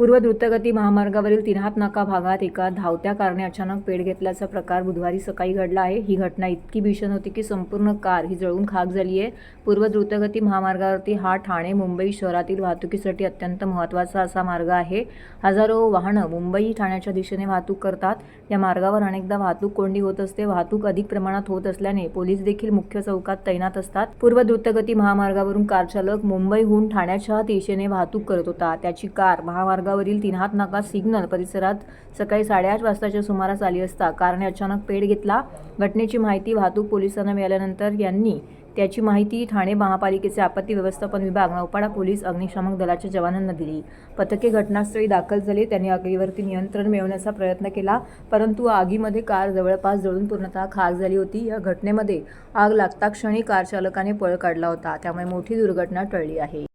पूर्व द्रुतगती महामार्गावरील तिन्हात नाका भागात एका धावत्या कारने अचानक पेट घेतल्याचा प्रकार बुधवारी सकाळी घडला आहे. ही घटना इतकी भीषण होती की संपूर्ण कार ही जळून खाक झाली आहे. पूर्व द्रुतगती महामार्गावरती हा ठाणे मुंबई शहरातील वाहतुकीसाठी अत्यंत महत्त्वाचा असा मार्ग आहे. हजारो वाहनं मुंबई ठाण्याच्या दिशेने वाहतूक करतात. या मार्गावर अनेकदा वाहतूक कोंडी होत असते. वाहतूक अधिक प्रमाणात होत असल्याने पोलीस देखील मुख्य चौकात तैनात असतात. पूर्व द्रुतगती महामार्गावरून कार चालक मुंबईहून ठाण्याच्या दिशेने वाहतूक करत होता. त्याची कार महामार्ग वरील तीन हात नाका सिग्नल परिसरात सकाळी साडेआठ वाजताच्या सुमारास आली असता कारने अचानक पेट घेतला. घटनेची माहिती वाहतूक पोलिसांना मिळाल्यानंतर यांनी त्याची माहिती ठाणे महापालिकेचे आपत्ती व्यवस्थापन विभाग नौपाडा पोलीस अग्निशामक दलाच्या जवानांना दिली. पथके घटनास्थळी दाखल झाली. त्यांनी आगीवरती नियंत्रण मिळवण्याचा प्रयत्न केला परंतु आगीमध्ये कार जवळपास जळून पूर्णतः खाक झाली होती. या घटनेमध्ये आग लागता क्षणी कार चालकाने पळ काढला होता. त्यामुळे मोठी दुर्घटना टळली आहे.